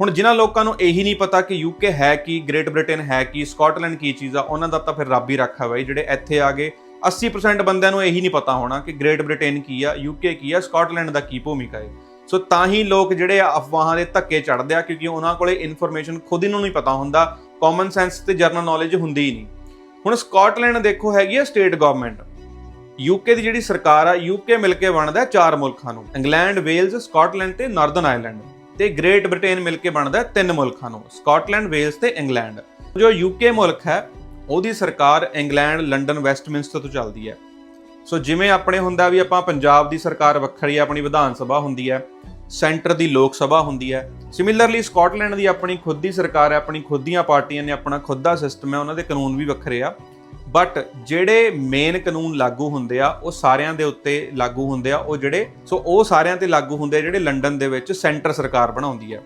ਹੁਣ ਜਿਨ੍ਹਾਂ ਲੋਕਾਂ ਨੂੰ ਇਹੀ ਨਹੀਂ ਪਤਾ ਕਿ ਯੂਕੇ ਹੈ ਕੀ ਗ੍ਰੇਟ ਬ੍ਰਿਟੇਨ ਹੈ ਕੀ ਸਕਾਟਲੈਂਡ ਕੀ ਚੀਜ਼ ਆ, ਉਹਨਾਂ ਦਾ ਤਾਂ ਫਿਰ ਰੱਬ ਹੀ ਰੱਖਾ ਬਾਈ ਜਿਹੜੇ ਇੱਥੇ ਆ ਗਏ। 80% ਬੰਦਿਆਂ ਨੂੰ ਇਹੀ ਨਹੀਂ ਪਤਾ ਹੋਣਾ ਕਿ ਗ੍ਰੇਟ ਬ੍ਰਿਟੇਨ ਕੀ ਆ ਯੂਕੇ ਕੀ ਆ ਸਕਾਟਲੈਂਡ ਦਾ ਕੀ ਭੂਮਿਕਾ ਹੈ। ਸੋ ਤਾਂ ਹੀ ਲੋਕ ਜਿਹੜੇ ਆ ਅਫਵਾਹਾਂ ਦੇ ਧੱਕੇ ਚੜਦੇ ਆ, ਕਿਉਂਕਿ ਉਹਨਾਂ ਕੋਲੇ ਇਨਫੋਰਮੇਸ਼ਨ ਖੁਦ ਹੀ ਨੂੰ ਨਹੀਂ ਪਤਾ ਹੁੰਦਾ ਕਾਮਨ ਸੈਂਸ ਤੇ ਜਨਰਲ ਨੌਲੇਜ ਹੁੰਦੀ ਹੀ ਨਹੀਂ। ਹੁਣ ਸਕਾਟਲੈਂਡ ਦੇਖੋ ਹੈਗੀ ਆ ਸਟੇਟ ਗਵਰਨਮੈਂਟ ਯੂਕੇ ਦੀ ਜਿਹੜੀ ਸਰਕਾਰ ਆ ਯੂਕੇ ਮਿਲ ਕੇ ਬਣਦਾ ਚਾਰ ਮੁਲਕਾਂ ਨੂੰ, ਇੰਗਲੈਂਡ, ਵੇਲਜ਼ ਸਕਾਟਲੈਂਡ ਤੇ ਨਾਰਦਰਨ ਆਇਰਲੈਂਡ ਤੇ ਗ੍ਰੇਟ ਬ੍ਰਿਟੇਨ ਮਿਲ ਕੇ ਬਣਦਾ ਤਿੰਨ ਮੁਲਕਾਂ ਨੂੰ ਸਕਾਟਲੈਂਡ ਵੇਲਜ਼ ਤੇ ਇੰਗਲੈਂਡ ਜੋ ਯੂਕੇ ਮੁਲਕ ਹੈ, ਉਹਦੀ ਸਰਕਾਰ ਇੰਗਲੈਂਡ ਲੰਡਨ ਵੈਸਟਮਿੰਸਟਰ ਤੋਂ ਚੱਲਦੀ ਹੈ। ਸੋ ਜਿਵੇਂ ਆਪਣੇ ਹੁੰਦਾ ਵੀ ਆਪਾਂ ਪੰਜਾਬ ਦੀ ਸਰਕਾਰ ਵੱਖਰੀ ਹੈ, ਆਪਣੀ ਵਿਧਾਨ ਸਭਾ ਹੁੰਦੀ ਹੈ, ਸੈਂਟਰ ਦੀ ਲੋਕ ਸਭਾ ਹੁੰਦੀ ਹੈ ਸਿਮਿਲਰਲੀ ਸਕਾਟਲੈਂਡ ਦੀ ਆਪਣੀ ਖੁਦ ਦੀ ਸਰਕਾਰ ਹੈ, ਆਪਣੀ ਖੁਦ ਦੀਆਂ ਪਾਰਟੀਆਂ ਨੇ ਆਪਣਾ ਖੁਦ ਦਾ ਸਿਸਟਮ ਹੈ, ਉਹਨਾਂ ਦੇ ਕਾਨੂੰਨ ਵੀ ਵੱਖਰੇ ਆ। ਬਟ ਜਿਹੜੇ ਮੇਨ ਕਾਨੂੰਨ ਲਾਗੂ ਹੁੰਦੇ ਆ, ਉਹ ਸਾਰਿਆਂ ਦੇ ਉੱਤੇ ਲਾਗੂ ਹੁੰਦੇ ਆ, ਉਹ ਜਿਹੜੇ ਸੋ ਉਹ ਸਾਰਿਆਂ ਤੇ ਲਾਗੂ ਹੁੰਦੇ ਆ ਜਿਹੜੇ ਲੰਡਨ ਦੇ ਵਿੱਚ ਸੈਂਟਰ ਸਰਕਾਰ ਬਣਾਉਂਦੀ ਹੈ